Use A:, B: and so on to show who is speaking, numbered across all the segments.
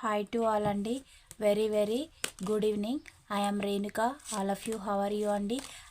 A: Hi to all అండి. Very very good evening I'm Renuka all of you how are you అండి?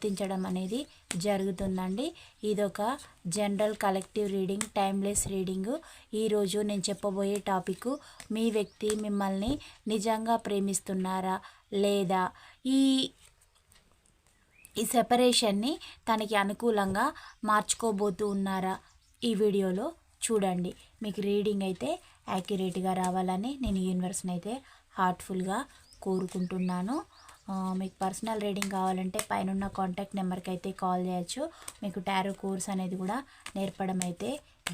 A: వర్తించడం అనేది జరుగుతుందండి. ఇదొక general collective reading timeless reading. ఈరోజు నేను చెప్పబోయే టాపిక్ మీ వ్యక్తి మిమ్మల్ని నిజంగా ప్రేమిస్తున్నారా లేదా? ఈ ఈ సెపరేషన్ని తనకి అనుకూలంగా మార్చుకోబోతూ ఉన్నారా? ఈ వీడియోలో చూడండి. మీకు రీడింగ్ అయితే యాక్యురేట్గా రావాలని నేను యూనివర్స్ని అయితే హార్ట్ఫుల్గా కోరుకుంటున్నాను. మీకు పర్సనల్ రీడింగ్ కావాలంటే పైన కాంటాక్ట్ నెంబర్కి అయితే కాల్ చేయొచ్చు. మీకు టారో కోర్స్ అనేది కూడా నేర్పడం అయితే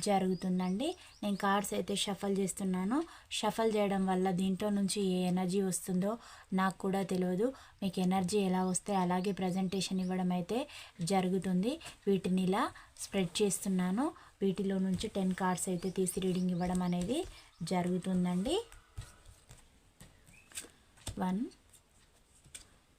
A: జరుగుతుందండి. నేను కార్డ్స్ అయితే షఫల్ చేస్తున్నాను. షఫల్ చేయడం వల్ల దీంట్లో నుంచి ఏ ఎనర్జీ వస్తుందో నాకు కూడా తెలియదు. మీకు ఎనర్జీ ఎలా వస్తే అలాగే ప్రజెంటేషన్ ఇవ్వడం అయితే జరుగుతుంది. వీటిని ఇలా స్ప్రెడ్ చేస్తున్నాను. వీటిలో నుంచి టెన్ కార్డ్స్ అయితే తీసి రీడింగ్ ఇవ్వడం అనేది జరుగుతుందండి. One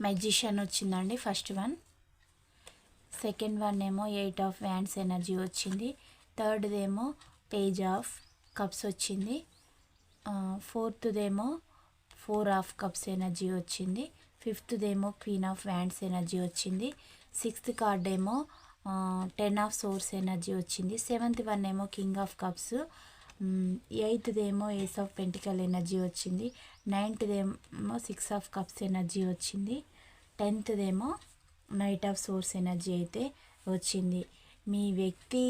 A: Magician వచ్చిందండి ఫస్ట్ వన్ సెకండ్ వన్ ఏమో ఎయిట్ ఆఫ్ వ్యాండ్స్ ఎనర్జీ వచ్చింది. థర్డ్దేమో పేజ్ ఆఫ్ కప్స్ వచ్చింది. ఫోర్త్దేమో ఫోర్ ఆఫ్ కప్స్ ఎనర్జీ వచ్చింది. ఫిఫ్త్దేమో క్వీన్ ఆఫ్ వ్యాండ్స్ ఎనర్జీ వచ్చింది. సిక్స్త్ కార్డ్ ఏమో టెన్ ఆఫ్ సోర్స్ ఎనర్జీ వచ్చింది. సెవెంత్ వన్ ఏమో కింగ్ ఆఫ్ కప్స్ ఎయిత్దేమో ఏస్ ఆఫ్ పెంటికల్ ఎనర్జీ వచ్చింది. నైన్త్దేమో సిక్స్ ఆఫ్ కప్స్ ఎనర్జీ వచ్చింది. టెన్త్దేమో నైట్ ఆఫ్ సోర్స్ ఎనర్జీ అయితే వచ్చింది. మీ వ్యక్తి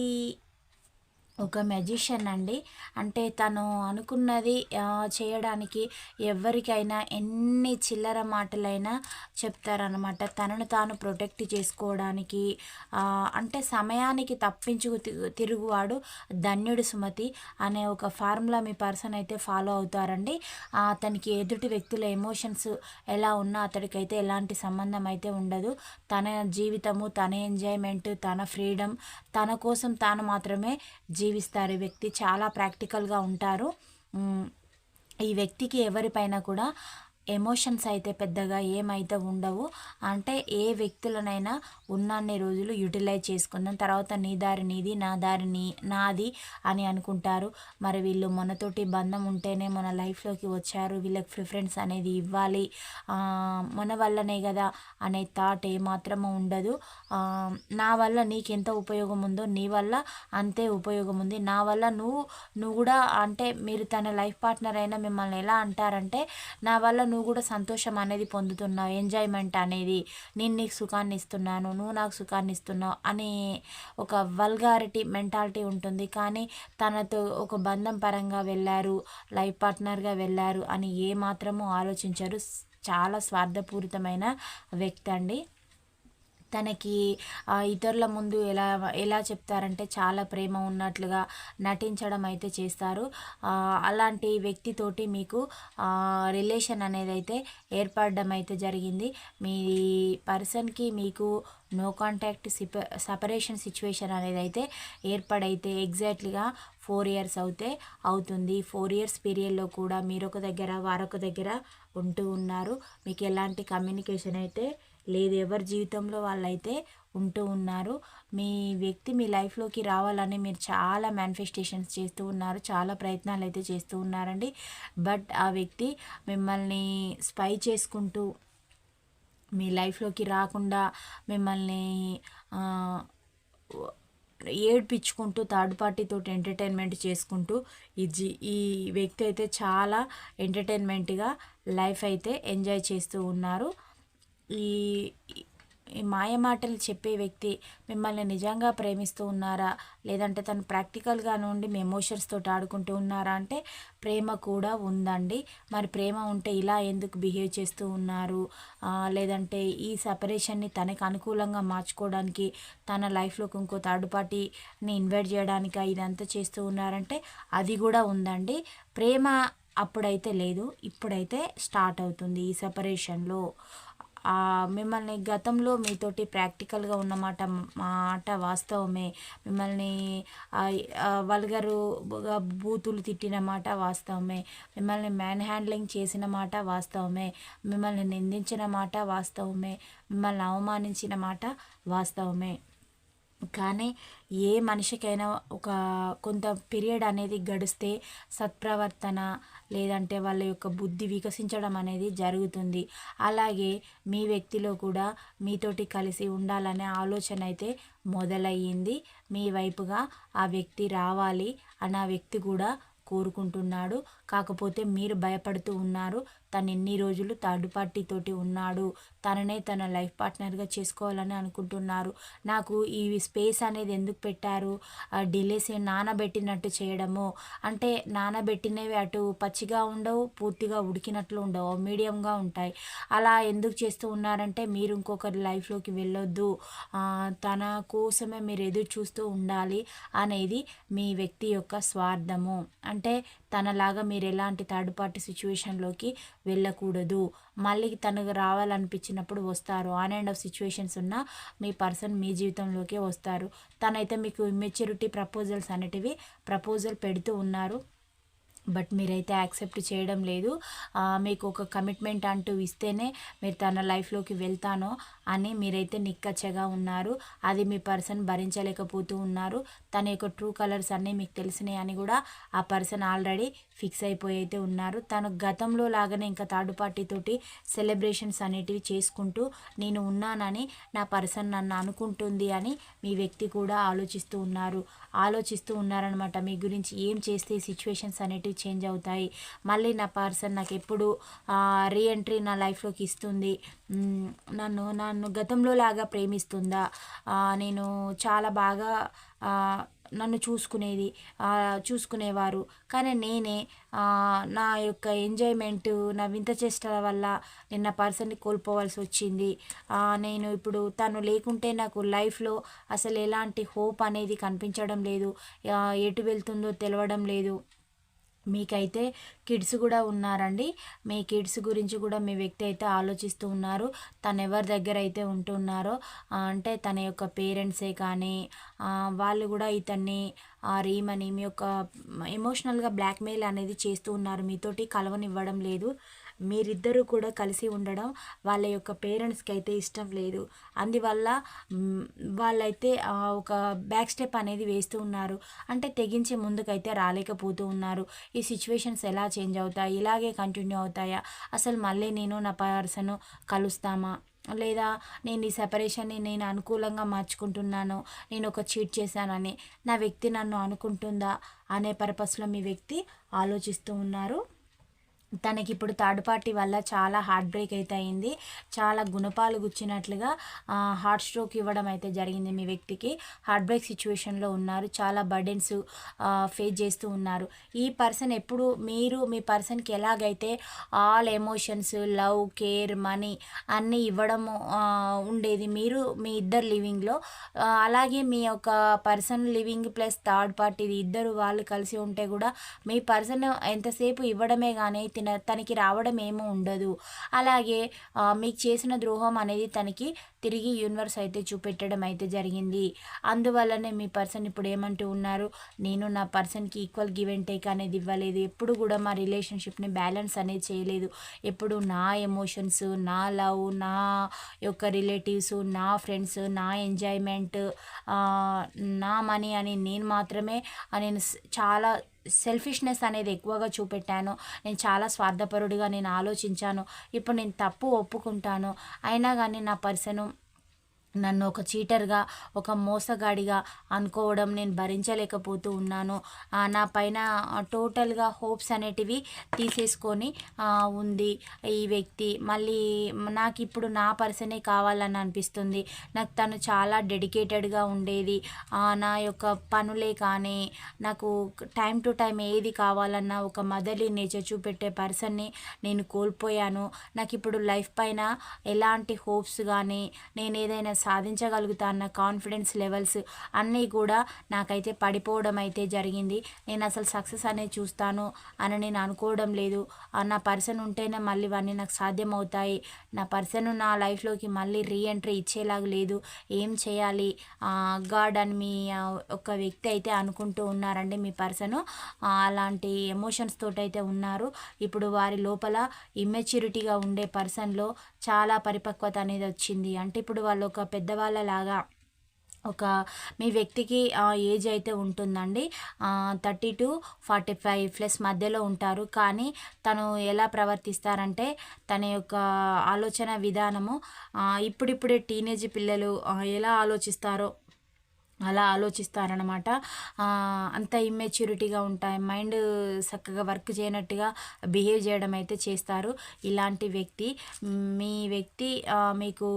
A: ఒక మెజిషియన్ అండి. అంటే తను అనుకున్నది చేయడానికి ఎవరికైనా ఎన్ని చిల్లర మాటలైనా చెప్తారనమాట తనను తాను ప్రొటెక్ట్ చేసుకోవడానికి అంటే సమయానికి తప్పించుకు తిరుగువాడు ధన్యుడు సుమతి అనే ఒక ఫార్ములా మీ పర్సన్ అయితే ఫాలో అవుతారండి. అతనికి ఎదుటి వ్యక్తుల ఎమోషన్స్ ఎలా ఉన్నా అతడికైతే ఎలాంటి సంబంధం అయితే ఉండదు. తన జీవితము తన ఎంజాయ్మెంట్ తన ఫ్రీడమ్ తన కోసం తాను మాత్రమే జీవిస్తారు. ఈ వ్యక్తి చాలా ప్రాక్టికల్గా ఉంటారు. ఈ వ్యక్తికి ఎవరిపైన కూడా ఎమోషన్స్ అయితే పెద్దగా ఏమైతే ఉండవు. అంటే ఏ వ్యక్తులనైనా ఉన్నన్ని రోజులు యూటిలైజ్ చేసుకుందాం. తర్వాత నీ దారి నీది నా దారి నీ నాది అని అనుకుంటారు. మరి వీళ్ళు మనతోటి బంధం ఉంటేనే మన లైఫ్లోకి వచ్చారు. వీళ్ళకి ప్రిఫరెన్స్ అనేది ఇవ్వాలి. మన వల్లనే కదా అనే థాట్ ఏమాత్రము ఉండదు. నా వల్ల నీకు ఎంత ఉపయోగం ఉందో నీ వల్ల అంతే ఉపయోగం ఉంది. నా వల్ల నువ్వు నువ్వు కూడా అంటే మీరు తన లైఫ్ పార్ట్నర్ అయినా మిమ్మల్ని ఎలా అంటారంటే నా వల్ల నువ్వు నువ్వు కూడా సంతోషం అనేది పొందుతున్నావు ఎంజాయ్మెంట్ అనేది నేను నీకు సుఖాన్ని ఇస్తున్నాను నువ్వు నాకు సుఖాన్ని ఇస్తున్నావు అనే ఒక వల్గారిటీ మెంటాలిటీ ఉంటుంది. కానీ తనతో ఒక బంధం పరంగా వెళ్ళారు లైఫ్ పార్ట్నర్గా వెళ్ళారు అని ఏ మాత్రము ఆలోచించారు. చాలా స్వార్థపూరితమైన వ్యక్తి అండి. తనకి ఇతరుల ముందు ఎలా ఎలా చెప్తారంటే చాలా ప్రేమ ఉన్నట్లుగా నటించడం అయితే చేస్తారు. అలాంటి వ్యక్తితోటి మీకు రిలేషన్ అనేది అయితే ఏర్పడడం అయితే జరిగింది. మీ పర్సన్కి మీకు నో కాంటాక్ట్ సిప సపరేషన్ సిచ్యువేషన్ అనేది అయితే ఏర్పడైతే ఎగ్జాక్ట్లీగా ఫోర్ ఇయర్స్ అయితే అవుతుంది. ఫోర్ ఇయర్స్ పీరియడ్లో కూడా మీరొక దగ్గర వారొక దగ్గర ఉంటూ ఉన్నారు. మీకు ఎలాంటి కమ్యూనికేషన్ అయితే లేదు ఎవరి జీవితంలో వాళ్ళైతే ఉంటూ ఉన్నారు. మీ వ్యక్తి మీ లైఫ్లోకి రావాలని మీరు చాలా మేనిఫెస్టేషన్స్ చేస్తూ ఉన్నారు. చాలా ప్రయత్నాలు అయితే చేస్తూ ఉన్నారండి. బట్ ఆ వ్యక్తి మిమ్మల్ని స్పై చేసుకుంటూ మీ లైఫ్లోకి రాకుండా మిమ్మల్ని ఏడ్పించుకుంటూ థర్డ్ పార్టీతో ఎంటర్టైన్మెంట్ చేసుకుంటూ ఈ జీ ఈ వ్యక్తి అయితే చాలా ఎంటర్టైన్మెంట్గా లైఫ్ అయితే ఎంజాయ్ చేస్తూ ఉన్నారు. ఈ ఈ మాయ మాటలు చెప్పే వ్యక్తి మిమ్మల్ని నిజంగా ప్రేమిస్తూ ఉన్నారా? లేదంటే తను ప్రాక్టికల్గా నుండి మీ ఎమోషన్స్ తోటి ఆడుకుంటూ ఉన్నారా? అంటే ప్రేమ కూడా ఉందండి. మరి ప్రేమ ఉంటే ఇలా ఎందుకు బిహేవ్ చేస్తూ ఉన్నారు? లేదంటే ఈ సపరేషన్ని తనకు అనుకూలంగా మార్చుకోవడానికి తన లైఫ్లోకి ఇంకో థర్డ్ పార్టీని ఇన్వైట్ చేయడానికి? ఇదంతా చేస్తూ ఉన్నారంటే అది కూడా ఉందండి. ప్రేమ అప్పుడైతే లేదు ఇప్పుడైతే స్టార్ట్ అవుతుంది ఈ సపరేషన్లో. మిమ్మల్ని గతంలో మీతోటి ప్రాక్టికల్గా ఉన్నమాట మాట వాస్తవమే. మిమ్మల్ని వల్గరు బూతులు తిట్టిన మాట వాస్తవమే. మిమ్మల్ని మ్యాన్ హ్యాండ్లింగ్ చేసిన మాట వాస్తవమే. మిమ్మల్ని నిందించిన మాట వాస్తవమే. మిమ్మల్ని అవమానించిన మాట వాస్తవమే. కానీ ఏ మనిషికైనా ఒక కొంత పీరియడ్ అనేది గడిస్తే సత్ప్రవర్తన లేదంటే వాళ్ళ యొక్క బుద్ధి వికసించడం అనేది జరుగుతుంది. అలాగే మీ వ్యక్తిలో కూడా మీతోటి కలిసి ఉండాలనే ఆలోచన అయితే మొదలయ్యింది. మీ వైపుగా ఆ వ్యక్తి రావాలి అని ఆ వ్యక్తి కూడా కోరుకుంటున్నాడు. కాకపోతే మీరు భయపడుతూ ఉన్నారు. తను ఎన్ని రోజులు థర్డ్ పార్టీతోటి ఉన్నాడు. తననే తన లైఫ్ పార్ట్నర్గా చేసుకోవాలని అనుకుంటున్నారు. నాకు ఈ స్పేస్ అనేది ఎందుకు పెట్టారు? డిలేస్ నానబెట్టినట్టు చేయడము? అంటే నానబెట్టినవి అటు పచ్చిగా ఉండవు పూర్తిగా ఉడికినట్లు ఉండవు మీడియంగా ఉంటాయి. అలా ఎందుకు చేస్తూ ఉన్నారంటే మీరు ఇంకొకరి లైఫ్లోకి వెళ్ళొద్దు. తన కోసమే మీరు ఎదురు చూస్తూ ఉండాలి అనేది మీ వ్యక్తి యొక్క స్వార్థము. అంటే తనలాగా మీరు ఎలాంటి థర్డ్ పార్టీ సిచ్యువేషన్లోకి వెళ్ళకూడదు. మళ్ళీ తనకు రావాలనిపించినప్పుడు వస్తారు. ఆన్ అండ్ ఆఫ్ సిచ్యువేషన్స్ ఉన్న మీ పర్సన్ మీ జీవితంలోకే వస్తారు. తనైతే మీకు ఇమ్మెచ్యూరిటీ ప్రపోజల్స్ అనేటివి ప్రపోజల్ పెడుతూ ఉన్నారు. బట్ మీరైతే యాక్సెప్ట్ చేయడం లేదు. మీకు ఒక కమిట్మెంట్ అంటూ ఇస్తేనే మీరు తన లైఫ్లోకి వెళ్తానో అని మీరైతే నిక్కచ్చగా ఉన్నారు. అది మీ పర్సన్ భరించలేకపోతూ ఉన్నారు. తన యొక్క ట్రూ కలర్స్ అన్నీ మీకు తెలిసినాయి అని కూడా ఆ పర్సన్ ఆల్రెడీ ఫిక్స్ అయిపోయి అయితే ఉన్నారు. తను గతంలో లాగానే ఇంకా థర్డ్ పార్టీతోటి సెలబ్రేషన్స్ అనేటివి చేసుకుంటూ నేను ఉన్నానని నా పర్సన్ నన్ను అనుకుంటుంది అని మీ వ్యక్తి కూడా ఆలోచిస్తూ ఉన్నారు. ఆలోచిస్తూ ఉన్నారనమాట మీ గురించి ఏం చేస్తే సిచ్యువేషన్స్ అనేటివి చేంజ్ అవుతాయి. మళ్ళీ నా పర్సన్ నాకు ఎప్పుడు రీఎంట్రీ నా లైఫ్లోకి ఇస్తుంది. నన్ను నా నన్ను గతంలో లాగా ప్రేమిస్తుందా? నేను చాలా బాగా నన్ను చూసుకునేది చూసుకునేవారు. కానీ నేనే నా యొక్క ఎంజాయ్మెంట్ నా వింత చేష్టల వల్ల నిన్న పర్సన్ని కోల్పోవాల్సి వచ్చింది. నేను ఇప్పుడు తను లేకుంటే నాకు లైఫ్లో అసలు ఎలాంటి హోప్ అనేది కనిపించడం లేదు. ఎటు వెళ్తుందో తెలవడం లేదు. మీకైతే కిడ్స్ కూడా ఉన్నారండి. మీ కిడ్స్ గురించి కూడా మీ వ్యక్తి అయితే ఆలోచిస్తూ ఉన్నారు. తను ఎవరి దగ్గర అయితే ఉంటున్నారో అంటే తన యొక్క పేరెంట్సే కానీ వాళ్ళు కూడా ఇతన్ని రీమని మీ యొక్క ఎమోషనల్గా బ్లాక్మెయిల్ అనేది చేస్తూ ఉన్నారు. మీతోటి కలవనివ్వడం లేదు. మీరిద్దరూ కూడా కలిసి ఉండడం వాళ్ళ యొక్క పేరెంట్స్కి అయితే ఇష్టం లేదు. అందువల్ల వాళ్ళైతే ఒక బ్యాక్ స్టెప్ అనేది వేస్తూ ఉన్నారు. అంటే తెగించి ముందుకైతే రాలేకపోతూ ఉన్నారు. ఈ సిచ్యువేషన్స్ ఎలా చేంజ్ అవుతాయి? ఇలాగే కంటిన్యూ అవుతాయా? అసలు మళ్ళీ నేను నా పర్సన్ కలుస్తామా? లేదా నేను ఈ సెపరేషన్ని నేను అనుకూలంగా మార్చుకుంటున్నాను? నేను ఒక చీట్ చేశానని నా వ్యక్తి నన్ను అనుకుంటుందా? అనే పర్పస్లో మీ వ్యక్తి ఆలోచిస్తూ ఉన్నారు. తనకి ఇప్పుడు థర్డ్ పార్టీ వల్ల చాలా హార్ట్ బ్రేక్ అయితే అయింది చాలా గుణపాలు గుచ్చినట్లుగా హార్ట్ స్ట్రోక్ ఇవ్వడం అయితే జరిగింది మీ వ్యక్తికి. హార్ట్ బ్రేక్ సిచ్యువేషన్లో ఉన్నారు. చాలా బర్డెన్స్ ఫేస్ చేస్తూ ఉన్నారు. ఈ పర్సన్ ఎప్పుడు మీరు మీ పర్సన్కి ఎలాగైతే all emotions love care money అన్నీ ఇవ్వడం ఉండేది మీరు మీ ఇద్దరు లివింగ్లో అలాగే మీ యొక్క person living plus third party ఇద్దరు వాళ్ళు కలిసి ఉంటే కూడా మీ పర్సన్ ఎంతసేపు ఇవ్వడమే కానీ తిన తనకి రావడం ఏమీ ఉండదు. అలాగే మీకు చేసిన ద్రోహం అనేది తనకి తిరిగి యూనివర్స్ అయితే చూపెట్టడం అయితే జరిగింది. అందువల్లనే మీ పర్సన్ ఇప్పుడు ఏమంటూ ఉన్నారు? నేను నా పర్సన్కి ఈక్వల్ గివ్ అండ్ టేక్ అనేది ఇవ్వలేదు. ఎప్పుడు కూడా మా రిలేషన్షిప్ని బ్యాలెన్స్ అనేది చేయలేదు. ఎప్పుడు నా ఎమోషన్స్ నా లవ్ నా యొక్క రిలేటివ్స్ నా ఫ్రెండ్స్ నా ఎంజాయ్మెంట్ నా మనీ అని నేను మాత్రమే నేను చాలా సెల్ఫిష్నెస్ అనేది ఎక్కువగా చూపెట్టాను. నేను చాలా స్వార్థపరుడిగా నేను ఆలోచించాను. ఇప్పుడు నేను తప్పు ఒప్పుకుంటాను. అయినా కానీ నా పర్సను నన్ను ఒక చీటర్గా ఒక మోసగాడిగా అనుకోవడం నేను భరించలేకపోతూ ఉన్నాను. నా పైన టోటల్గా హోప్స్ అనేటివి తీసేసుకొని ఉంది ఈ వ్యక్తి. మళ్ళీ నాకు ఇప్పుడు నా పర్సనే కావాలని అనిపిస్తుంది. నాకు తను చాలా డెడికేటెడ్గా ఉండేది. నా యొక్క పనులే కానీ నాకు టైం టు టైం ఏది కావాలన్నా ఒక మదర్లీ నేచర్ చూపెట్టే పర్సన్ని నేను కోల్పోయాను. నాకు ఇప్పుడు లైఫ్ పైన ఎలాంటి హోప్స్ కానీ నేను ఏదైనా సాధించగలుగుతా అన్న కాన్ఫిడెన్స్ లెవెల్స్ అన్నీ కూడా నాకైతే పడిపోవడం అయితే జరిగింది. నేను అసలు సక్సెస్ అనేది చూస్తాను అని నేను అనుకోవడం లేదు. నా పర్సన్ ఉంటేనే మళ్ళీ ఇవన్నీ నాకు సాధ్యం అవుతాయి నా పర్సన్ నా లైఫ్లోకి మళ్ళీ రీఎంట్రీ ఇచ్చేలాగా లేదు. ఏం చేయాలి? గాడ్ అని మీ ఒక వ్యక్తి అయితే అనుకుంటూ ఉన్నారండి మీ పర్సన్ అలాంటి ఎమోషన్స్ తోటి అయితే ఉన్నారు. ఇప్పుడు వారి లోపల ఇమ్మెచ్యూరిటీగా ఉండే పర్సన్లో చాలా పరిపక్వత అనేది వచ్చింది. అంటే ఇప్పుడు వాళ్ళు ఒక పెద్దవాళ్ళలాగా ఒక మీ వ్యక్తికి ఏజ్ అయితే ఉంటుందండి. Thirty to forty five plus మధ్యలో ఉంటారు. కానీ తను ఎలా ప్రవర్తిస్తారంటే తన యొక్క ఆలోచన విధానము ఇప్పుడిప్పుడే టీనేజ్ పిల్లలు ఎలా ఆలోచిస్తారో అలా ఆలోచిస్తారనమాట అంత ఇమ్మెచ్యూరిటీగా ఉంటాయి. మైండ్ చక్కగా వర్క్ చేయనట్టుగా బిహేవ్ చేయడం అయితే చేస్తారు. ఇలాంటి వ్యక్తి మీ వ్యక్తి మీకు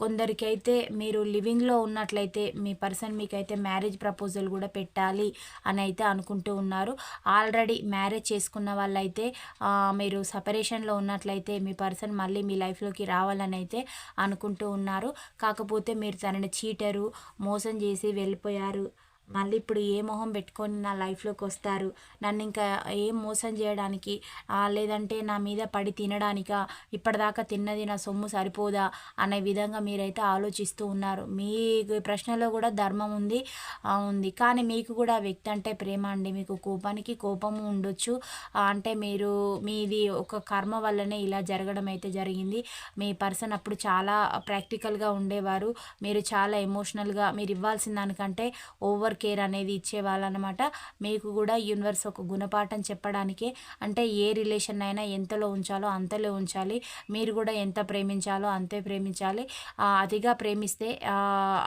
A: కొందరికైతే మీరు లివింగ్లో ఉన్నట్లయితే మీ పర్సన్ మీకైతే మ్యారేజ్ ప్రపోజల్ కూడా పెట్టాలి అని అయితే అనుకుంటూ ఉన్నారు. ఆల్రెడీ మ్యారేజ్ చేసుకున్న వాళ్ళైతే మీరు సపరేషన్లో ఉన్నట్లయితే మీ పర్సన్ మళ్ళీ మీ లైఫ్లోకి రావాలని అయితే అనుకుంటూ ఉన్నారు. కాకపోతే మీరు తనని చీటరు మోసం చేసి వెళ్ళిపోయారు మళ్ళీ ఇప్పుడు ఏ మొహం పెట్టుకొని నా లైఫ్లోకి వస్తారు? నన్ను ఇంకా ఏం మోసం చేయడానికి లేదంటే నా మీద పడి తినడానిక? ఇప్పటిదాకా తిన్నది నా సొమ్ము సరిపోదా? అనే విధంగా మీరైతే ఆలోచిస్తూ ఉన్నారు. మీ ప్రశ్నలో కూడా ధర్మం ఉంది ఉంది. కానీ మీకు కూడా వ్యక్తి అంటే ప్రేమ అండి. మీకు కోపానికి కోపము ఉండొచ్చు. అంటే మీరు మీది ఒక కర్మ వల్లనే ఇలా జరగడం అయితే జరిగింది. మీ పర్సన్ అప్పుడు చాలా ప్రాక్టికల్గా ఉండేవారు. మీరు చాలా ఎమోషనల్గా మీరు ఇవ్వాల్సిన దానికంటే ఓవర్ కేర్ అనేది ఇచ్చేవాళ్ళనమాట. మీకు కూడా యూనివర్స్ ఒక గుణపాఠం చెప్పడానికే. అంటే ఏ రిలేషన్ అయినా ఎంతలో ఉంచాలో అంతలో ఉంచాలి. మీరు కూడా ఎంత ప్రేమించాలో అంతే ప్రేమించాలి. అతిగా ప్రేమిస్తే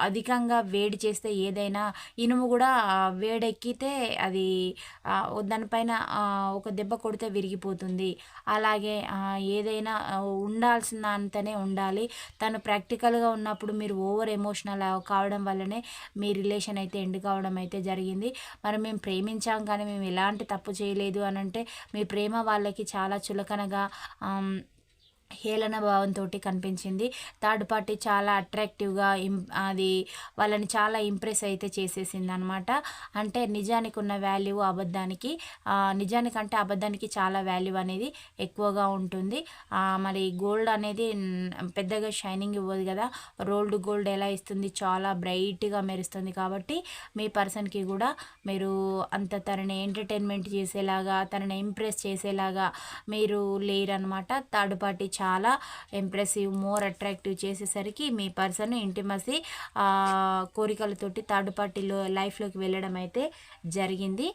A: అధికంగా వేడి చేస్తే ఏదైనా ఇనుము కూడా వేడెక్కితే అది దానిపైన ఒక దెబ్బ కొడితే విరిగిపోతుంది. అలాగే ఏదైనా ఉండాల్సిన అంతనే ఉండాలి. తను ప్రాక్టికల్గా ఉన్నప్పుడు మీరు ఓవర్ ఎమోషనల్ కావడం వల్లనే మీ రిలేషన్ అయితే ఎండ్ కావడం రావడం అయితే జరిగింది. మరి మేము ప్రేమించాం కానీ మేము ఎలాంటి తప్పు చేయలేదు అని అంటే మీ ప్రేమ వాళ్ళకి చాలా చులకనగా హేళన భావంతో కనిపించింది. థర్డ్ పార్టీ చాలా అట్రాక్టివ్గా అది వాళ్ళని చాలా ఇంప్రెస్ అయితే చేసేసింది అనమాట అంటే నిజానికి ఉన్న వాల్యూ అబద్ధానికి నిజానికంటే అబద్ధానికి చాలా వాల్యూ అనేది ఎక్కువగా ఉంటుంది. మరి గోల్డ్ అనేది పెద్దగా షైనింగ్ ఇవ్వదు కదా. రోల్డ్ గోల్డ్ ఎలా ఇస్తుంది? చాలా బ్రైట్గా మెరుస్తుంది కాబట్టి మీ పర్సన్కి కూడా మీరు అంత తనని ఎంటర్టైన్మెంట్ చేసేలాగా తనని ఇంప్రెస్ చేసేలాగా మీరు లేరనమాట థర్డ్ పార్టీ చాలా ఇంప్రెసివ్ మోర్ అట్రాక్టివ్ చేసేసరికి మీ పర్సన్ ఇంటిమసీ కోరికలతోటి థర్డ్ పార్టీలో లైఫ్లోకి వెళ్ళడం అయితే జరిగింది.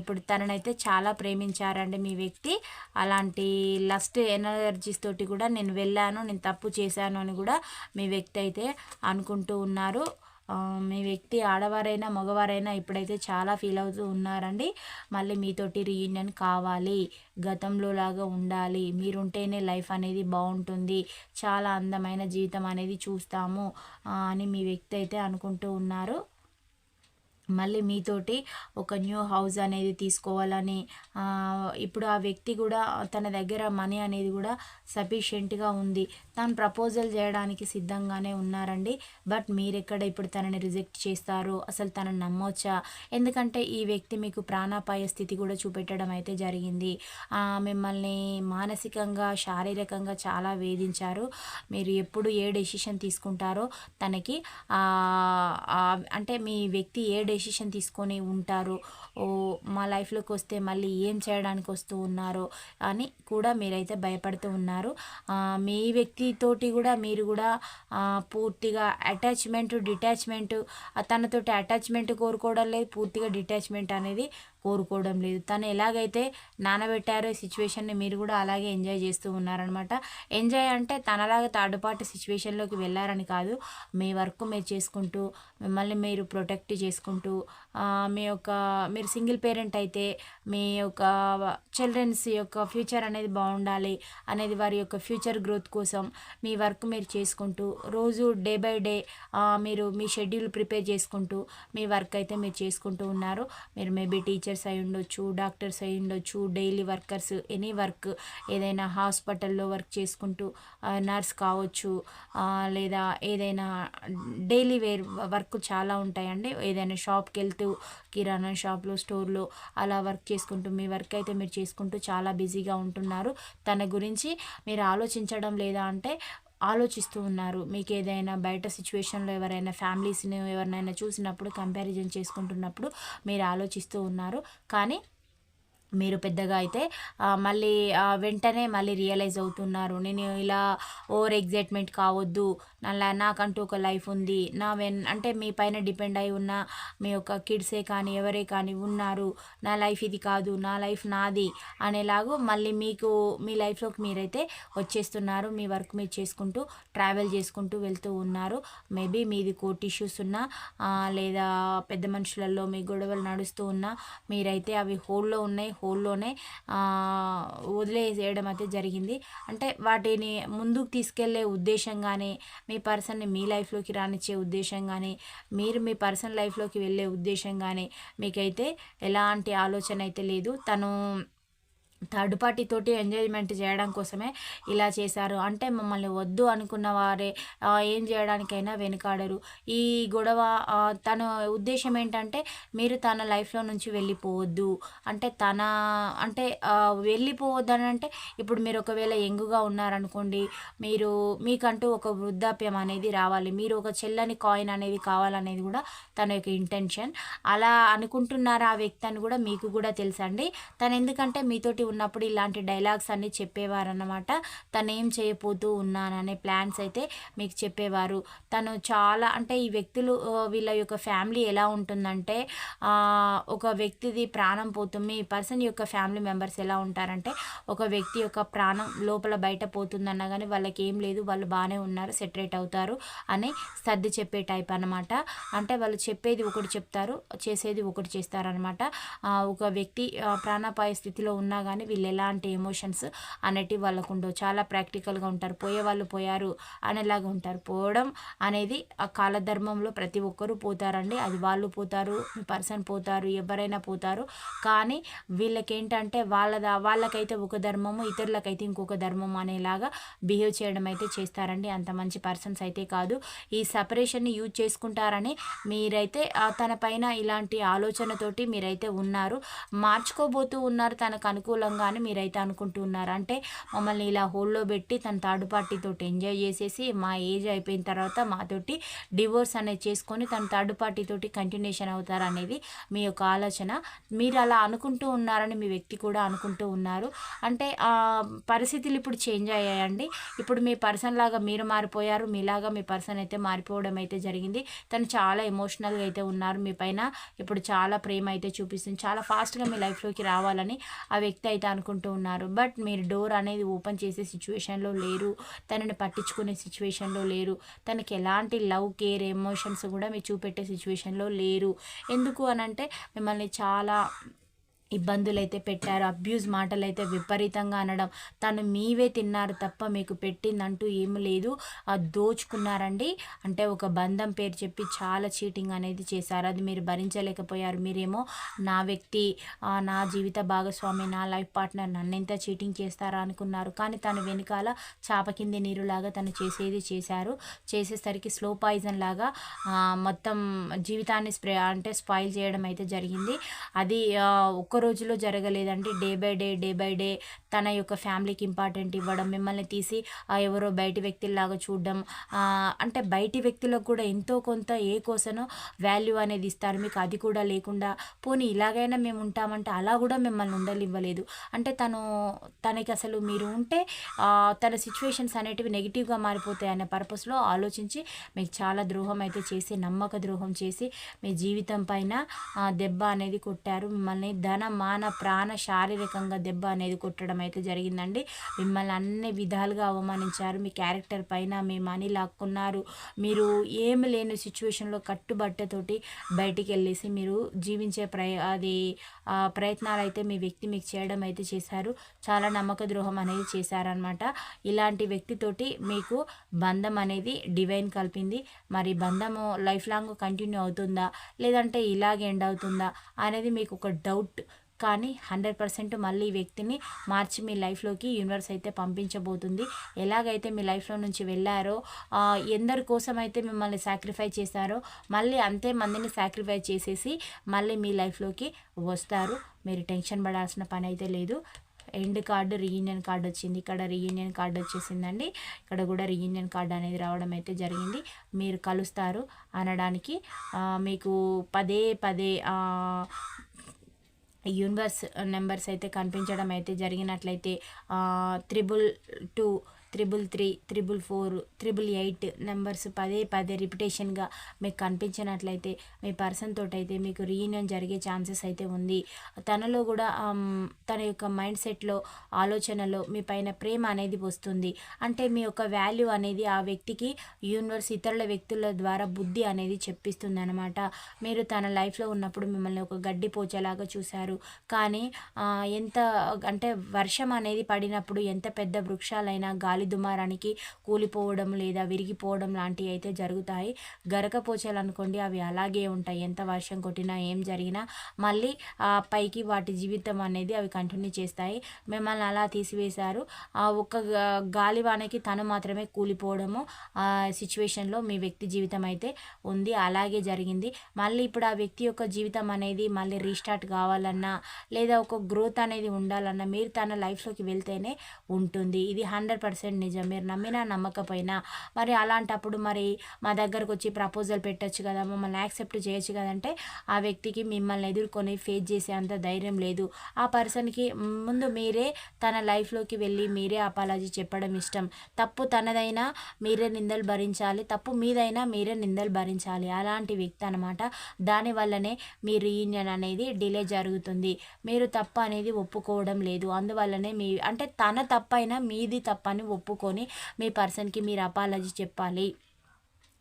A: ఇప్పుడు తననైతే చాలా ప్రేమించారండి మీ వ్యక్తి. అలాంటి లస్ట్ ఎనర్జీస్ తోటి కూడా నేను వెళ్ళాను నేను తప్పు చేశాను అని కూడా మీ వ్యక్తి అయితే అనుకుంటూ ఉన్నారు. మీ వ్యక్తి ఆడవారైనా మగవారైనా ఇప్పుడైతే చాలా ఫీల్ అవుతూ ఉన్నారండి. మళ్ళీ మీతోటి రీయూనియన్ కావాలి గతంలో లాగా ఉండాలి మీరుంటేనే లైఫ్ అనేది బాగుంటుంది చాలా అందమైన జీవితం అనేది చూస్తాము అని మీ వ్యక్తి అయితే అనుకుంటూ ఉన్నారు. మళ్ళీ మీతోటి ఒక న్యూ హౌస్ అనేది తీసుకోవాలని ఇప్పుడు ఆ వ్యక్తి కూడా తన దగ్గర మనీ అనేది కూడా సఫిషియెంట్గా ఉంది. తను ప్రపోజల్ చేయడానికి సిద్ధంగానే ఉన్నారండి. బట్ మీరెక్కడ ఇప్పుడు తనని రిజెక్ట్ చేస్తారు అసలు తనని నమ్మొచ్చా? ఎందుకంటే ఈ వ్యక్తి మీకు ప్రాణాపాయ స్థితి కూడా చూపెట్టడం అయితే జరిగింది. మిమ్మల్ని మానసికంగా శారీరకంగా చాలా వేధించారు. మీరు ఎప్పుడు ఏ డెసిషన్ తీసుకుంటారో తనకి అంటే మీ వ్యక్తి ఏ డెసిషన్ తీసుకొని ఉంటారు. ఓ మా లైఫ్లోకి వస్తే మళ్ళీ ఏం చేయడానికి వస్తూ ఉన్నారో అని కూడా మీరైతే భయపడుతూ ఉన్నారు. మీ వ్యక్తితోటి కూడా మీరు కూడా పూర్తిగా అటాచ్మెంట్ డిటాచ్మెంట్ తనతోటి అటాచ్మెంట్ కోరుకోవడం లేదు. పూర్తిగా డిటాచ్మెంట్ అనేది కోరుకోవడం లేదు. తను ఎలాగైతే నానబెట్టారో సిచ్యువేషన్ని మీరు కూడా అలాగే ఎంజాయ్ చేస్తూ ఉన్నారనమాట ఎంజాయ్ అంటే తనలాగా థర్డ్ సిచ్యువేషన్లోకి వెళ్ళారని కాదు. మీ వర్క్ మీరు చేసుకుంటూ మిమ్మల్ని మీరు ప్రొటెక్ట్ చేసుకుంటూ మీ యొక్క మీరు సింగిల్ పేరెంట్ అయితే మీ యొక్క చిల్డ్రన్స్ యొక్క ఫ్యూచర్ అనేది బాగుండాలి అనేది వారి యొక్క ఫ్యూచర్ గ్రోత్ కోసం మీ వర్క్ మీరు చేసుకుంటూ రోజు డే బై డే మీరు మీ షెడ్యూల్ ప్రిపేర్ చేసుకుంటూ మీ వర్క్ అయితే మీరు చేసుకుంటూ ఉన్నారు. మీరు మేబీ టీచర్స్ అయి ఉండొచ్చు డాక్టర్స్ అయి ఉండొచ్చు డైలీ వర్కర్స్ ఎనీ వర్క్ ఏదైనా హాస్పిటల్లో వర్క్ చేసుకుంటూ నర్స్ కావచ్చు లేదా ఏదైనా డైలీ వేర్ వర్క్ చాలా ఉంటాయండి. ఏదైనా షాప్కి వెళ్తూ కిరాణా షాప్లో స్టోర్లో అలా వర్క్ చేసుకుంటూ మీ వర్క్ అయితే మీరు చేసుకుంటూ చాలా బిజీగా ఉంటున్నారు. తన గురించి మీరు ఆలోచించడం లేదా అంటే ఆలోచిస్తూ ఉన్నారు. మీకు ఏదైనా బయట సిచ్యువేషన్లో ఎవరైనా ఫ్యామిలీస్ని ఎవరినైనా చూసినప్పుడు కంపారిజన్ చేసుకుంటున్నప్పుడు మీరు ఆలోచిస్తూ ఉన్నారు. కానీ మీరు పెద్దగా అయితే మళ్ళీ వెంటనే మళ్ళీ రియలైజ్ అవుతున్నారు. నేను ఇలా ఓవర్ ఎగ్జైట్మెంట్ కావద్దు. నా నాకంటూ ఒక లైఫ్ ఉంది. నా వెన్ అంటే మీ పైన డిపెండ్ అయి ఉన్న మీ యొక్క కిడ్సే కానీ ఎవరే కానీ ఉన్నారు. నా లైఫ్ ఇది కాదు నా లైఫ్ నాది అనేలాగూ మళ్ళీ మీకు మీ లైఫ్లోకి మీరైతే వచ్చేస్తున్నారు. మీ వర్క్ మీరు చేసుకుంటూ ట్రావెల్ చేసుకుంటూ వెళ్తూ ఉన్నారు. మేబీ మీది కోర్ట్ ఇష్యూస్ ఉన్నా లేదా పెద్ద మనుషులలో మీ గొడవలు నడుస్తూ ఉన్నా మీరైతే అవి హోల్లో ఉన్నాయి. హోల్లోనే వదిలేసేయడం అయితే జరిగింది. అంటే వాటిని ముందుకు తీసుకెళ్ళే ఉద్దేశంగానే మీ పర్సన్ని మీ లైఫ్లోకి రానిచ్చే ఉద్దేశంగానే మీరు మీ పర్సన్ లైఫ్లోకి వెళ్ళే ఉద్దేశంగానే మీకైతే ఎలాంటి ఆలోచన అయితే లేదు. తను థర్డ్ పార్టీ తోటి ఎంజాయ్మెంట్ చేయడం కోసమే ఇలా చేశారు. అంటే మమ్మల్ని వద్దు అనుకున్న వారే ఏం చేయడానికైనా వెనుకాడరు. ఈ గొడవ తన ఉద్దేశం ఏంటంటే మీరు తన లైఫ్లో నుంచి వెళ్ళిపోవద్దు. అంటే తన అంటే వెళ్ళిపోవద్దు అని అంటే ఇప్పుడు మీరు ఒకవేళ ఎంగుగా ఉన్నారనుకోండి మీరు మీకంటూ ఒక వృద్ధాప్యం అనేది రావాలి. మీరు ఒక చెల్లని కాయిన్ అనేది కావాలనేది కూడా తన యొక్క ఇంటెన్షన్. అలా అనుకుంటున్నారు ఆ వ్యక్తి అని కూడా మీకు కూడా తెలుసండి. తను ఎందుకంటే మీతోటి ఉన్నప్పుడు ఇలాంటి డైలాగ్స్ అన్నీ చెప్పేవారన్నమాట. తను ఏం చేయబోతూ ఉన్నాననే ప్లాన్స్ అయితే మీకు చెప్పేవారు. తను చాలా అంటే ఈ వ్యక్తులు వీళ్ళ యొక్క ఫ్యామిలీ ఎలా ఉంటుందంటే ఒక వ్యక్తిది ప్రాణం పోతుంది ఈ పర్సన్ యొక్క ఫ్యామిలీ మెంబర్స్ ఎలా ఉంటారంటే ఒక వ్యక్తి యొక్క ప్రాణం లోపల బయట పోతుందన్నా కానీ వాళ్ళకి ఏం లేదు వాళ్ళు బాగానే ఉన్నారు సెటరేట్ అవుతారు అని సర్ది చెప్పే టైప్ అనమాట అంటే వాళ్ళు చెప్పేది ఒకటి చెప్తారు చేసేది ఒకటి చేస్తారనమాట ఒక వ్యక్తి ప్రాణాపాయ స్థితిలో ఉన్నా కానీ కానీ వీళ్ళు ఎలాంటి ఎమోషన్స్ అనేటివి వాళ్ళకు ఉండవు. చాలా ప్రాక్టికల్గా ఉంటారు. పోయే వాళ్ళు పోయారు అనేలాగా ఉంటారు. పోవడం అనేది ఆ కాలధర్మంలో ప్రతి ఒక్కరూ పోతారండి. అది వాళ్ళు పోతారు పర్సన్ పోతారు ఎవరైనా పోతారు. కానీ వీళ్ళకి ఏంటంటే వాళ్ళ వాళ్ళకైతే ఒక ధర్మము ఇతరులకైతే ఇంకొక ధర్మం అనేలాగా బిహేవ్ చేయడం అయితే చేస్తారండి. అంత మంచి పర్సన్స్ అయితే కాదు. ఈ సపరేషన్ని యూజ్ చేసుకుంటారని మీరైతే తన పైన ఇలాంటి ఆలోచనతోటి మీరైతే ఉన్నారు. మార్చుకోబోతూ ఉన్నారు తనకు అనుకూలంగా అని మీరైతే అనుకుంటున్నారు అంటే మమ్మల్ని ఇలా హోల్లో పెట్టి తన థర్డ్ పార్టీతో ఎంజాయ్ చేసేసి మా ఏజ్ అయిపోయిన తర్వాత మాతోటి డివోర్స్ అనేది చేసుకొని తన థర్డ్ పార్టీతోటి కంటిన్యూషన్ అవుతారు అనేది మీ యొక్క ఆలోచన. మీరు అలా అనుకుంటూ ఉన్నారని మీ వ్యక్తి కూడా అనుకుంటూ ఉన్నారు. అంటే పరిస్థితులు ఇప్పుడు చేంజ్ అయ్యాయండి. ఇప్పుడు మీ పర్సన్ లాగా మీరు మారిపోయారు. మీలాగా మీ పర్సన్ అయితే మారిపోవడం అయితే జరిగింది. తను చాలా ఎమోషనల్గా అయితే ఉన్నారు. మీ పైన ఇప్పుడు చాలా ప్రేమ అయితే చూపిస్తుంది. చాలా ఫాస్ట్గా మీ లైఫ్లోకి రావాలని ఆ వ్యక్తి అయితే అనుకుంటూ ఉన్నారు. బట్ మీరు డోర్ అనేది ఓపెన్ చేసే సిచ్యువేషన్లో లేరు. తనని పట్టించుకునే సిచ్యువేషన్లో లేరు. తనకి ఎలాంటి లవ్ కేర్ ఎమోషన్స్ కూడా మీరు చూపెట్టే సిచ్యువేషన్లో లేరు. ఎందుకు అనంటే మిమ్మల్ని చాలా ఇబ్బందులు అయితే పెట్టారు అబ్యూజ్ మాటలైతే విపరీతంగా అనడం. తను మీవే తిన్నారు తప్ప మీకు పెట్టిందంటూ ఏమి లేదు. దోచుకున్నారండి. అంటే ఒక బంధం పేరు చెప్పి చాలా చీటింగ్ అనేది చేశారు. అది మీరు భరించలేకపోయారు. మీరేమో నా వ్యక్తి నా జీవిత భాగస్వామి నా లైఫ్ పార్ట్నర్ నన్నెంత చీటింగ్ చేస్తారా అనుకున్నారు. కానీ తను వెనకాల చాప కింది నీరులాగా తను చేసేది చేశారు. చేసేసరికి స్లో పాయిజన్ లాగా మొత్తం జీవితాన్ని స్ప్రే అంటే స్పాయిల్ చేయడం అయితే జరిగింది. అది ఒక్క రోజులో జరగలేదండి. Day by day day by day తన యొక్క ఫ్యామిలీకి ఇంపార్టెంట్ ఇవ్వడం మిమ్మల్ని తీసి ఆ ఎవరో బయటి వ్యక్తుల్లాగా చూడడం అంటే బయటి వ్యక్తులకు కూడా ఎంతో కొంత ఏ కోసనో వాల్యూ అనేది ఇస్తారు. మీకు అది కూడా లేకుండా పోనీ ఇలాగైనా మేము ఉంటామంటే అలా కూడా మిమ్మల్ని ఉండనివ్వలేదు. అంటే తను తనకి అసలు మీరు ఉంటే తన సిచ్యువేషన్స్ అనేటివి నెగిటివ్గా మారిపోతాయి అనే పర్పస్లో ఆలోచించి మీకు చాలా ద్రోహం అయితే చేసి నమ్మక ద్రోహం చేసి మీ జీవితం పైన దెబ్బ అనేది కొట్టారు. మిమ్మల్ని ధన మాన ప్రాణ శారీరకంగా దెబ్బ అనేది కొట్టడం అయితే జరిగిందండి. మిమ్మల్ని అన్ని విధాలుగా అవమానించారు. మీ క్యారెక్టర్ పైన మీ మనీ లాక్కున్నారు. మీరు ఏమి లేని సిచ్యువేషన్లో కట్టుబట్టతోటి బయటికి వెళ్ళేసి మీరు జీవించే ప్రయ అది ప్రయత్నాలు అయితే మీ వ్యక్తి మీకు చేయడం అయితే చేశారు. చాలా నమ్మక ద్రోహం అనేది చేశారనమాట ఇలాంటి వ్యక్తితోటి మీకు బంధం అనేది డివైన్ కలిపింది. మరి బంధము లైఫ్ లాంగ్ కంటిన్యూ అవుతుందా? లేదంటే ఇలాగే ఎండ్ అవుతుందా? అనేది మీకు ఒక డౌట్ కానీ హండ్రెడ్ పర్సెంట్ మళ్ళీ ఈ వ్యక్తిని మార్చి మీ లైఫ్లోకి యూనివర్స్ అయితే పంపించబోతుంది. ఎలాగైతే మీ లైఫ్లో నుంచి వెళ్ళారో ఎందరి కోసం అయితే మిమ్మల్ని సాక్రిఫై చేశారో మళ్ళీ అంతే మందిని సాక్రిఫై చేసేసి మళ్ళీ మీ లైఫ్లోకి వస్తారు. మీరు టెన్షన్ పడాల్సిన పని అయితే లేదు. ఎండ్ కార్డు రీయూనియన్ కార్డు వచ్చింది. ఇక్కడ రీయూనియన్ కార్డు వచ్చేసిందండి. ఇక్కడ కూడా రీయూనియన్ కార్డు అనేది రావడం అయితే జరిగింది. మీరు కలుస్తారు అనడానికి మీకు పదే పదే యూనివర్స్ నెంబర్స్ uh, అయితే కనిపించడం అయితే జరిగినట్లయితే triple two triple three triple four triple eight numbers పదే పదే రిపిటేషన్గా మీకు కనిపించినట్లయితే మీ పర్సన్ తోటైతే అయితే మీకు రీయూనియన్ జరిగే ఛాన్సెస్ అయితే ఉంది. తనలో కూడా తన యొక్క మైండ్ సెట్లో ఆలోచనలో మీ పైన ప్రేమ అనేది వస్తుంది. అంటే మీ యొక్క వాల్యూ అనేది ఆ వ్యక్తికి యూనివర్స్ ఇతరుల వ్యక్తుల ద్వారా బుద్ధి అనేది చెప్పిస్తుంది అనమాట మీరు తన లైఫ్లో ఉన్నప్పుడు మిమ్మల్ని ఒక గడ్డి పోచేలాగా చూశారు. కానీ ఎంత అంటే వర్షం అనేది పడినప్పుడు ఎంత పెద్ద వృక్షాలైనా గాలి దుమారానికి కూలిపోవడం లేదా విరిగిపోవడం లాంటివి అయితే జరుగుతాయి. గరకపోచలు అనుకోండి అవి అలాగే ఉంటాయి. ఎంత వర్షం కొట్టినా ఏం జరిగినా మళ్ళీ ఆ పైకి వాటి జీవితం అనేది అవి కంటిన్యూ చేస్తాయి. మిమ్మల్ని అలా తీసివేశారు. ఆ ఒక్క గాలివానకి తను మాత్రమే కూలిపోవడము ఆ సిచ్యువేషన్లో మీ వ్యక్తి జీవితం అయితే ఉంది. అలాగే జరిగింది. మళ్ళీ ఇప్పుడు ఆ వ్యక్తి యొక్క జీవితం అనేది మళ్ళీ రీస్టార్ట్ కావాలన్నా లేదా ఒక గ్రోత్ అనేది ఉండాలన్నా మీరు తన లైఫ్లోకి వెళ్తేనే ఉంటుంది. ఇది హండ్రెడ్ పర్సెంట్ నిజం. మీరు నమ్మినా నమ్మకపోయినా. మరి అలాంటప్పుడు మరి మా దగ్గరకు వచ్చి ప్రపోజల్ పెట్టచ్చు కదా మమ్మల్ని యాక్సెప్ట్ చేయొచ్చు కదంటే ఆ వ్యక్తికి మిమ్మల్ని ఎదుర్కొని ఫేస్ చేసే అంత ధైర్యం లేదు. ఆ పర్సన్కి ముందు మీరే తన లైఫ్లోకి వెళ్ళి మీరే అపాలజీ చెప్పడం ఇష్టం. తప్పు తనదైనా మీరే నిందలు భరించాలి తప్పు మీదైనా మీరే నిందలు భరించాలి. అలాంటి వ్యక్తి అనమాట దానివల్లనే మీ రీయూనియన్ అనేది డిలే జరుగుతుంది. మీరు తప్పు అనేది ఒప్పుకోవడం లేదు. అందువల్లనే మీ అంటే తన తప్పైనా మీది తప్పని ఒప్పుకొని మీ పర్సన్కి మీరు అపాలజీ చెప్పాలి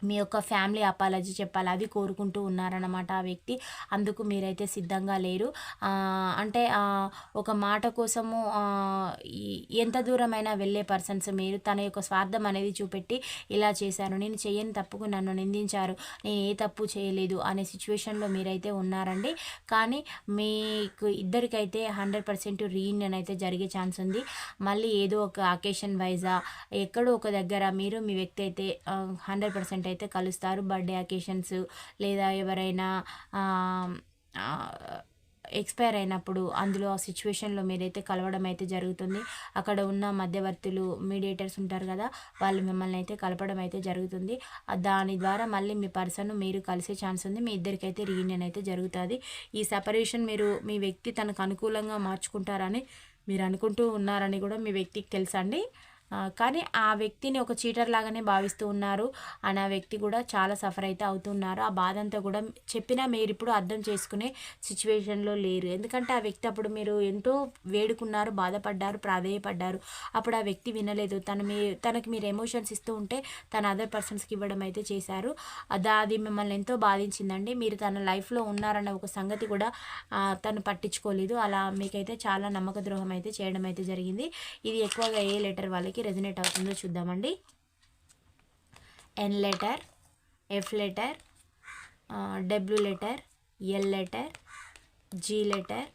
A: మీ యొక్క ఫ్యామిలీ అపాలజీ చెప్పాలి. అది కోరుకుంటూ ఉన్నారన్నమాట ఆ వ్యక్తి. అందుకు మీరైతే సిద్ధంగా లేరు. అంటే ఒక మాట కోసము ఎంత దూరమైనా వెళ్ళే పర్సన్స్ మీరు తన యొక్క స్వార్థం అనేది చూపెట్టి ఇలా చేశారు. నేను చేయని తప్పుకు నన్ను నిందించారు. నేను ఏ తప్పు చేయలేదు అనే సిచ్యువేషన్లో మీరైతే ఉన్నారండి. కానీ మీకు ఇద్దరికైతే హండ్రెడ్ పర్సెంట్ రీయూనియన్ అయితే జరిగే ఛాన్స్ ఉంది. మళ్ళీ ఏదో ఒక అకేషన్ వైజా ఎక్కడో ఒక దగ్గర మీరు మీ వ్యక్తి అయితే హండ్రెడ్ పర్సెంట్ అయితే కలుస్తారు. బర్త్డే అకేషన్స్ లేదా ఎవరైనా ఎక్స్పైర్ అయినప్పుడు అందులో ఆ సిచ్యువేషన్లో మీరైతే కలవడం అయితే జరుగుతుంది. అక్కడ ఉన్న మధ్యవర్తులు మీడియేటర్స్ ఉంటారు కదా వాళ్ళు మిమ్మల్ని అయితే కలపడం అయితే జరుగుతుంది. దాని ద్వారా మళ్ళీ మీ పర్సన్ మీరు కలిసే ఛాన్స్ ఉంది. మీ ఇద్దరికైతే రీయూనియన్ అయితే జరుగుతుంది. ఈ సపరేషన్ మీరు మీ వ్యక్తి తనకు అనుకూలంగా మార్చుకుంటారని మీరు అనుకుంటూ ఉన్నారని కూడా మీ వ్యక్తికి తెలుసండి కానీ ఆ వ్యక్తిని ఒక చీటర్ లాగానే భావిస్తూ ఉన్నారు. అని ఆ వ్యక్తి కూడా చాలా సఫర్ అయితే అవుతున్నారు ఆ బాధ అంతా కూడా చెప్పినా మీరు ఇప్పుడు అర్థం చేసుకునే సిచ్యువేషన్లో లేరు. ఎందుకంటే ఆ వ్యక్తి అప్పుడు మీరు ఎంతో వేడుకున్నారు బాధపడ్డారు ప్రాధేయపడ్డారు. అప్పుడు ఆ వ్యక్తి వినలేదు. తను మీ తనకి మీరు ఎమోషన్స్ ఇస్తూ ఉంటే తన అదర్ పర్సన్స్కి ఇవ్వడం అయితే చేశారు. అది అది మిమ్మల్ని ఎంతో బాధించిందండి. మీరు తన లైఫ్లో ఉన్నారన్న ఒక సంగతి కూడా తను పట్టించుకోలేదు. అలా మీకైతే చాలా నమ్మక ద్రోహం అయితే చేయడం అయితే జరిగింది. ఇది ఎక్కువగా ఏ లెటర్ వాళ్ళకి రెజనేట్ అవుతుందో చూద్దామండి. N letter F letter W letter L letter G letter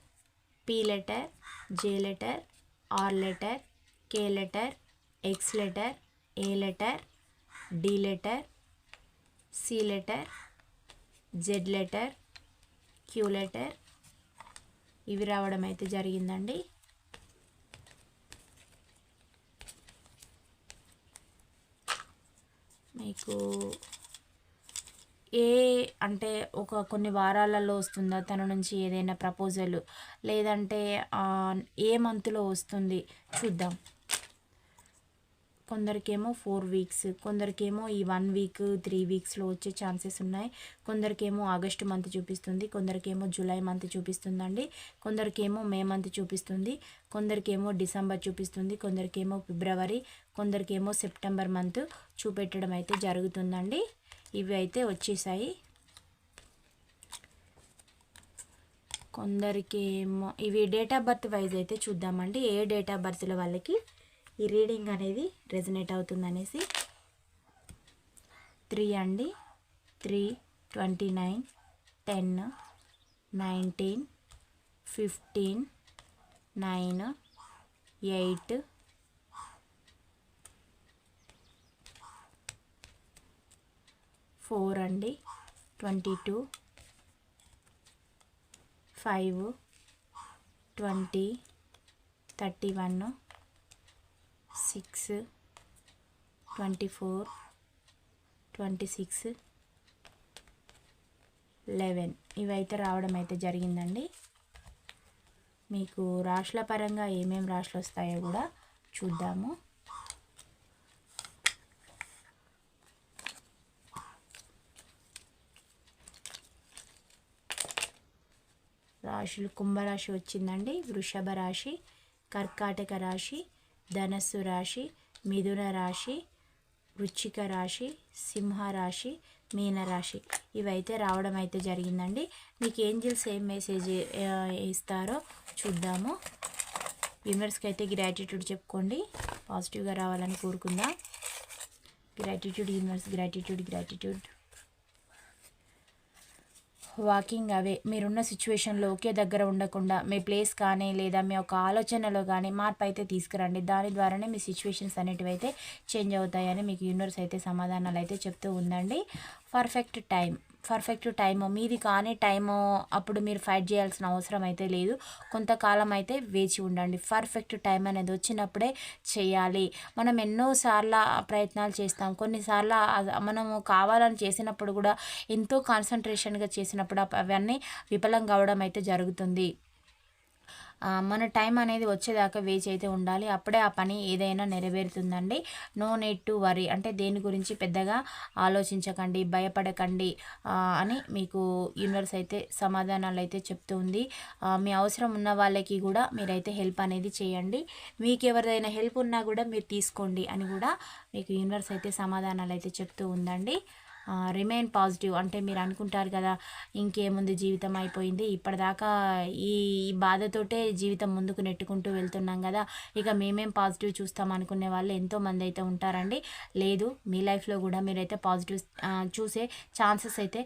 A: P letter J letter R letter K letter X letter A letter D letter C letter Z letter Q letter ఇవి రావడం అయితే జరిగిందండి. మీకు ఏ అంటే ఒక కొన్ని వారాలలో వస్తుందా? తన నుంచి ఏదైనా ప్రపోజల్ లేదంటే ఏ మంత్లో వస్తుంది? చూద్దాం. కొందరికేమో ఫోర్ వీక్స్ కొందరికేమో ఈ వన్ వీక్ త్రీ వీక్స్లో వచ్చే ఛాన్సెస్ ఉన్నాయి. కొందరికేమో ఆగస్టు మంత్ చూపిస్తుంది కొందరికేమో జూలై మంత్ చూపిస్తుందండి కొందరికేమో మే మంత్ చూపిస్తుంది కొందరికేమో డిసెంబర్ చూపిస్తుంది కొందరికేమో ఫిబ్రవరి కొందరికేమో సెప్టెంబర్ మంత్ చూపెట్టడం అయితే జరుగుతుందండి. ఇవి అయితే వచ్చేసాయి. కొందరికేమో ఇవి డేట్ ఆఫ్ బర్త్ వైజ్ అయితే చూద్దామండి. ఏ డేట్ ఆఫ్ బర్త్ల వాళ్ళకి? ఈ రీడింగ్ అనేది రెజనేట్ అవుతుంది అనేసి త్రీ అండి. Three twenty nine ten nineteen fifteen nine eight four అండి. Twenty two five twenty thirty one six twenty four twenty six eleven. ఇవైతే రావడం అయితే జరిగిందండి. మీకు రాష్ట్ర పరంగా ఏమేమి రాశులు వస్తాయో కూడా చూద్దాము. రాశులు కుంభరాశి వచ్చిందండి. వృషభ రాశి కర్కాటక రాశి ధనస్సు రాశి మిథున రాశి వృచ్చిక రాశి సింహ రాశి మీన రాశి. ఇవైతే రావడం అయితే జరిగిందండి. మీకు ఏంజిల్స్ ఏం మెసేజ్ ఇస్తారో చూద్దాము. విమర్స్కి అయితే గ్రాటిట్యూడ్ చెప్పుకోండి పాజిటివ్గా రావాలని కోరుకుందాం. Gratitude universe gratitude gratitude walking away. మీరున్న సిచ్యువేషన్లో ఒకే దగ్గర ఉండకుండా మీ ప్లేస్ కానీ లేదా మీ యొక్క ఆలోచనలో కానీ మార్పు అయితే తీసుకురండి. దాని ద్వారానే మీ సిచ్యువేషన్స్ అనేటివి అయితే చేంజ్ అవుతాయని మీకు యూనివర్స్ అయితే సమాధానాలు అయితే చెప్తూ ఉందండి. పర్ఫెక్ట్ టైం పర్ఫెక్ట్ టైము మీది కానీ టైము అప్పుడు మీరు ఫైట్ చేయాల్సిన అవసరం అయితే లేదు. కొంతకాలం అయితే వేచి ఉండండి. పర్ఫెక్ట్ టైం అనేది వచ్చినప్పుడే చేయాలి. మనం ఎన్నోసార్లు ప్రయత్నాలు చేస్తాం. కొన్నిసార్లు మనము కావాలని చేసినప్పుడు కూడా ఎంతో కాన్సన్ట్రేషన్గా చేసినప్పుడు అవన్నీ విఫలం కావడం అయితే జరుగుతుంది. మన టైం అనేది వచ్చేదాకా వేచి అయితే ఉండాలి. అప్పుడే ఆ పని ఏదైనా నెరవేరుతుందండి. నో నీడ్ టు వరీ అంటే దేని గురించి పెద్దగా ఆలోచించకండి భయపడకండి అని మీకు యూనివర్స్ అయితే సమాధానాలు అయితే చెప్తుంది ఉంది. మీ అవసరం ఉన్న వాళ్ళకి కూడా మీరైతే హెల్ప్ అనేది చేయండి. మీకు ఎవరిదైనా హెల్ప్ ఉన్నా కూడా మీరు తీసుకోండి అని కూడా మీకు యూనివర్స్ అయితే సమాధానాలు అయితే చెప్తూ ఉందండి. రిమైన్ పాజిటివ్ అంటే మీరు అనుకుంటారు కదా ఇంకేముంది జీవితం అయిపోయింది. ఇప్పటిదాకా ఈ బాధతోటే జీవితం ముందుకు నెట్టుకుంటూ వెళ్తున్నాం కదా. ఇక మేమేం పాజిటివ్ చూస్తాం అనుకునే వాళ్ళు ఎంతోమంది అయితే ఉంటారండి. లేదు మీ లైఫ్లో కూడా మీరైతే పాజిటివ్ చూసే ఛాన్సెస్ అయితే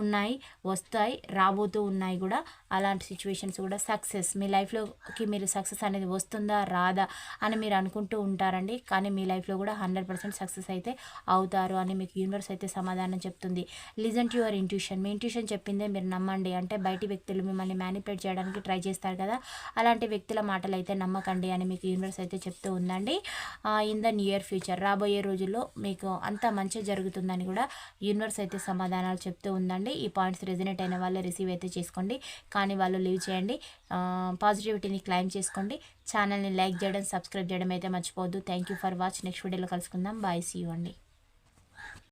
A: ఉన్నాయి వస్తాయి రాబోతూ ఉన్నాయి కూడా. అలాంటి సిచ్యువేషన్స్ కూడా సక్సెస్ మీ లైఫ్లోకి మీరు సక్సెస్ అనేది వస్తుందా రాదా అని మీరు అనుకుంటూ ఉంటారండి. కానీ మీ లైఫ్లో కూడా హండ్రెడ్ పర్సెంట్ సక్సెస్ అయితే అవుతారు అని మీకు యూనివర్స్ అయితే సమాధానం చెప్తుంది. లిజన్ టు యువర్ ఇంట్యూషన్ మీ ఇంట్యూషన్ చెప్పిందే మీరు నమ్మండి. అంటే బయటి వ్యక్తులు మిమ్మల్ని మ్యానిపులేట్ చేయడానికి ట్రై చేస్తారు కదా. అలాంటి వ్యక్తుల మాటలు అయితే నమ్మకండి అని మీకు యూనివర్స్ అయితే చెప్తూ ఉందండి. ఇన్ ద నియర్ ఫ్యూచర్ రాబోయే రోజుల్లో మీకు అంత మంచి జరుగుతుందని కూడా యూనివర్స్ అయితే సమాధానాలు చెప్తూ ఉందండి. ఈ పాయింట్స్ రెజినేట్ అయిన వాళ్ళే రిసీవ్ అయితే చేసుకోండి. కానీ వాళ్ళు లీవ్ చేయండి. పాజిటివిటీని క్లైమ్ చేసుకోండి. ఛానల్ని లైక్ చేయడం సబ్స్క్రైబ్ చేయడం అయితే మర్చిపోవద్దు. Thank you for watch next వీడియోలో కలుసుకుందాం. బాయ్ సీ అండి.